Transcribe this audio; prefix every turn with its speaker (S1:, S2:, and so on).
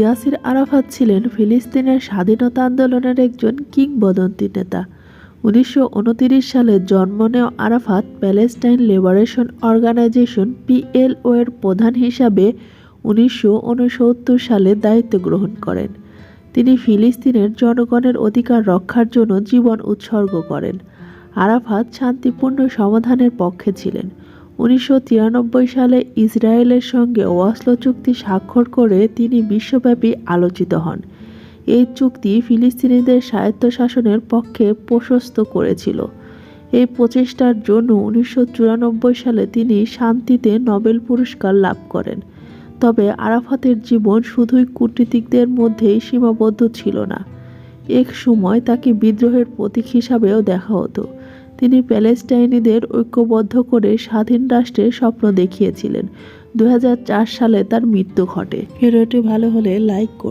S1: ইয়াসির আরাফাত ছিলেন ফিলিস্তিনের স্বাধীনতা আন্দোলনের একজন কিংবদন্তি নেতা। উনিশশো সালে জন্ম নেওয়া Arafat Palestine liberation organization PLO এর প্রধান হিসাবে উনিশশো উনসত্তর সালে দায়িত্ব গ্রহণ করেন। তিনি ফিলিস্তিনের জনগণের অধিকার রক্ষার জন্য জীবন উৎসর্গ করেন। আরাফাত শান্তিপূর্ণ সমাধানের পক্ষে ছিলেন। উনিশশো তিরানব্বই সালে ইসরায়েলের সঙ্গে ওয়াসলো চুক্তি স্বাক্ষর করে তিনি বিশ্বব্যাপী আলোচিত হন। এই চুক্তি ফিলিস্তিনিদের স্বায়ত্তশাসনের পক্ষে প্রশস্ত করেছিল। এই প্রচেষ্টার জন্য উনিশশো চুরানব্বই সালে তিনি শান্তিতে নোবেল পুরস্কার লাভ করেন। তবে আরাফাতের জীবন শুধুই কূটনীতিকদের মধ্যেই সীমাবদ্ধ ছিল না। এক সময় তাকে বিদ্রোহের প্রতীক হিসাবেও দেখা হতো। তিনি প্যালেস্টাইনিদের ঐক্যবদ্ধ করে স্বাধীন রাষ্ট্রের স্বপ্ন দেখিয়েছিলেন। দু হাজার চার সালে তার মৃত্যু ঘটে। ভিডিওটি ভালো হলে লাইক